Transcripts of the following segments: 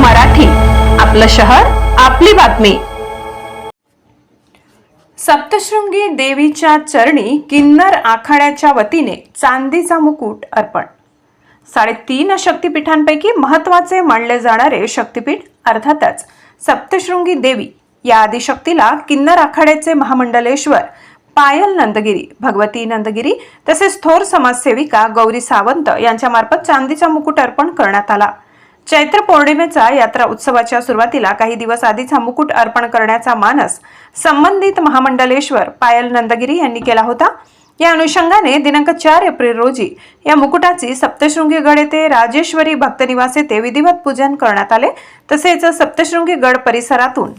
मराठी. आपलं शहर आपली बातमी. सप्तशृंगी देवीच्या चरणी किन्नर आखाड्याच्या वतीने चांदीचा मुकुट अर्पण. साडेतीन शक्तिपीठांपैकी महत्त्वाचे मानले जाणारे शक्तिपीठ अर्थातच सप्तशृंगी देवी. या आदिशक्तीला किन्नर आखाड्याचे महामंडलेश्वर पायल नंदगिरी भगवती नंदगिरी तसेच थोर समाजसेविका गौरी सावंत यांच्यामार्फत चांदीचा मुकुट अर्पण करण्यात आला. चैत्र पौर्णिमेचा यात्रा उत्सवाच्या सुरुवातीला काही दिवस आधीच हा मुकुट अर्पण करण्याचा मानस संबंधित महामंडलेश्वर पायल नंदगिरी यांनी केला होता. या अनुषंगाने दिनांक चार एप्रिल रोजी या मुकुटाची सप्तशृंगी गड येथे राजेश्वरी भक्तनिवास येथे विधिवत पूजन करण्यात आले. तसेच सप्तशृंगी गड परिसरातून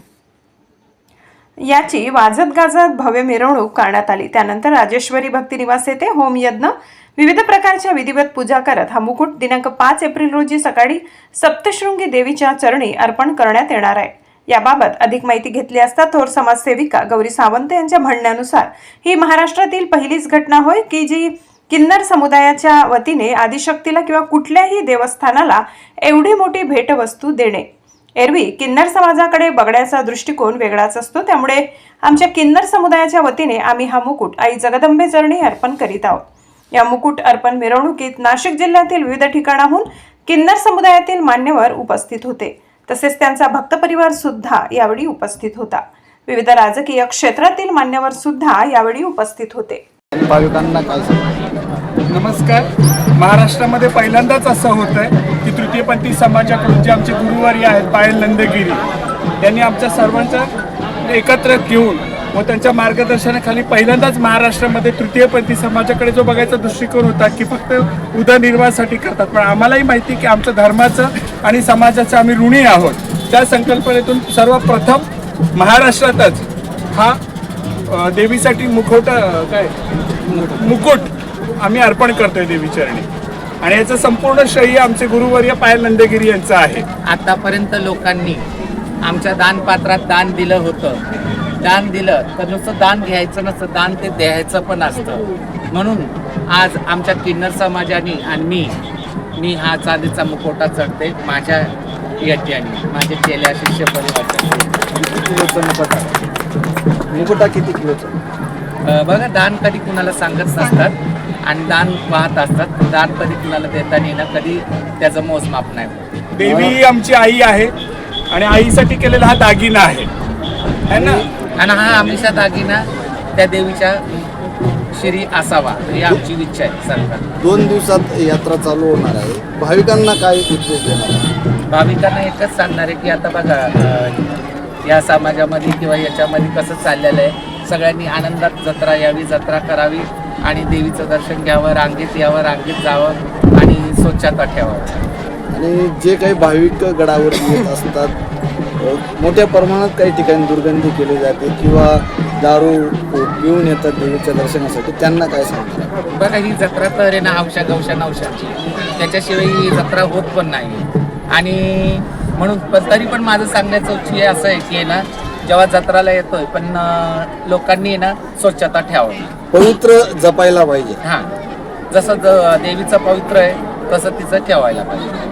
याची वाजत गाजत भव्य मिरवणूक करण्यात आली. त्यानंतर राजेश्वरी भक्ती निवास येथे होमयज्ञ विविध प्रकारच्या विधिवत पूजा करत हा मुकुट दिनांक पाच एप्रिल रोजी सकाळी सप्तशृंगी देवीच्या चरणी अर्पण करण्यात येणार आहे. याबाबत अधिक माहिती घेतली असता थोर समाजसेविका गौरी सावंत यांच्या म्हणण्यानुसार ही महाराष्ट्रातील पहिलीच घटना होय की जी किन्नर समुदायाच्या वतीने आदिशक्तीला किंवा कुठल्याही देवस्थानाला एवढी मोठी भेटवस्तू देणे. एरवी किन्नर समाजाकडे बघण्याचा दृष्टिकोन वेगळाच असतो. त्यामुळे आमच्या किन्नर समुदायाच्या वतीने आम्ही हा मुकुट आई जगदंबे चरणी अर्पण करीत आहोत. या मुकुट अर्पण मिरवणुकीत नाशिक जिल्ह्यातील विविध ठिकाणाहून किन्नर समुदायातील मान्यवर उपस्थित होते. तसेच त्यांचा भक्त परिवार सुद्धा यावेळी उपस्थित होता. विविध राजकीय क्षेत्रातील मान्यवर सुद्धा यावेळी उपस्थित होते. भाविकांना काय नमस्कार. महाराष्ट्रामध्ये पहिल्यांदाच असं होत आहे की तृतीयपंथी समाजाकडून जे आमचे गुरुवारी आहेत पायल नंदगिरी यांनी आमच्या सर्वांचं एकत्र घेऊन व त्यांच्या मार्गदर्शनाखाली पहिल्यांदाच महाराष्ट्रामध्ये तृतीयपंथी समाजाकडे जो बघायचा दृष्टिकोन होता की फक्त उदरनिर्वाहासाठी करतात. पण आम्हालाही माहिती की आमचं धर्माचं आणि समाजाचं आम्ही ऋणी आहोत. त्या संकल्पनेतून सर्वप्रथम महाराष्ट्रातच हा देवीसाठी मुखोट काय? मुकुट आम्ही अर्पण करतोय देवीचरणी. आणि याचं संपूर्ण श्रेय आमचे गुरुवर्य पायल नंदगिरी यांचं आहे. आतापर्यंत लोकांनी आमच्या दानपात्रात दान दिलं होतं. दान दिलं तर नुसतं दान घ्यायचं नसतं दान ते द्यायचं पण असतं. म्हणून आज आमच्या किन्नर समाजाने आणि मी मी हा चांदीचा मुखोटा चढते माझ्या याच्याने माझे चेल्या शिष्य परिवार मुकुट मुकुटा किती किलोचं? बघा दान कधी कुणाला सांगत नसतात. आणि दान वाहत असतात. दान कधी कुणाला देताना येणं कधी त्याचं मोजमाप नाही होत. देवी ही आमची आई आहे आणि आईसाठी केलेला हा दागिना आहे. है ना? आणि हा हमेशा दागिना त्या देवीच्या श्री असावा. ही आमची इच्छा आहे सरकार दोन दिवसात यात्रा चालू होणार आहे. भाविकांना काय उद्देश देणार आहे? भाविकांना एकच सांगणार आहे की आता बघा अं, या समाजामध्ये किंवा याच्यामध्ये कसं चाललेलं आहे. सगळ्यांनी आनंदात जत्रा यावी जत्रा करावी. आणि देवीचं दर्शन घ्यावं रांगेत यावं रांगेत जावं आणि स्वच्छता ठेवावं. आणि जे काही भाविक गडावर येत असतात मोठ्या प्रमाणात काही ठिकाणी दुर्गंधी केली जाते किंवा दारू पिऊन येतात देवीच्या दर्शनासाठी त्यांना काय आहे? बघा ही जत्रा तर ना हौशा गौशा नवशाची त्याच्याशिवाय ही जत्रा होत पण नाही. आणि म्हणून पण तरी पण माझं सांगण्याचं उच्च हे असं आहे की आहे ना जेव्हा जत्राला येतोय पण लोकांनी ना स्वच्छता ठेवा पवित्र जपायला पाहिजे. हा. जसं ज- देवीचं पवित्र आहे तसं तिचं ठेवायला पाहिजे.